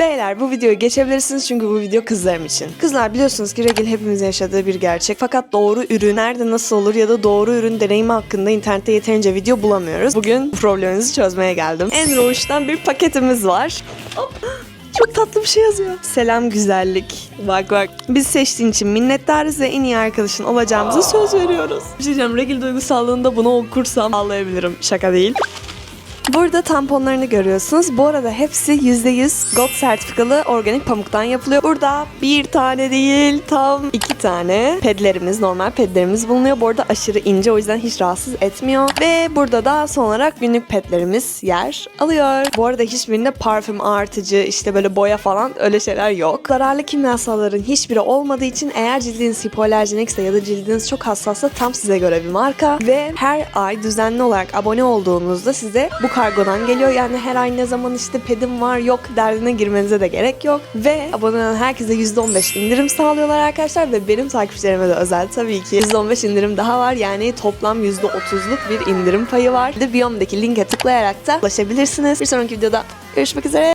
Beyler bu videoyu geçebilirsiniz çünkü bu video kızlarım için. Kızlar biliyorsunuz ki regil hepimizin yaşadığı bir gerçek. Fakat doğru ürün nerede nasıl olur ya da doğru ürün deneyimi hakkında internette yeterince video bulamıyoruz. Bugün bu probleminizi çözmeye geldim. En Rouge'dan bir paketimiz var. Çok tatlı bir şey yazıyor. Selam güzellik. Bak bak. Biz seçtiğin için minnettarız ve en iyi arkadaşın olacağımıza söz veriyoruz. Bir şey diyeceğim. Regil duygusallığında bunu okursam ağlayabilirim. Şaka değil. Burada tamponlarını görüyorsunuz. Bu arada hepsi %100 GOT sertifikalı organik pamuktan yapılıyor. Burada bir tane değil tam iki tane pedlerimiz, normal pedlerimiz bulunuyor. Bu arada aşırı ince o yüzden hiç rahatsız etmiyor. Ve burada da son olarak günlük pedlerimiz yer alıyor. Bu arada hiçbirinde parfüm artıcı, işte böyle boya falan öyle şeyler yok. Zararlı kimyasalların hiçbiri olmadığı için eğer cildiniz hipoalerjinikse ya da cildiniz çok hassassa tam size göre bir marka. Ve her ay düzenli olarak abone olduğunuzda size bu kargodan geliyor. Yani her ay ne zaman işte pedim var yok derdine girmenize de gerek yok. Ve abone olan herkese %15 indirim sağlıyorlar arkadaşlar ve benim takipçilerime de özel tabii ki %15 indirim daha var. Yani toplam %30'luk bir indirim payı var. Bir de Biyom'daki linke tıklayarak da ulaşabilirsiniz. Bir sonraki videoda görüşmek üzere.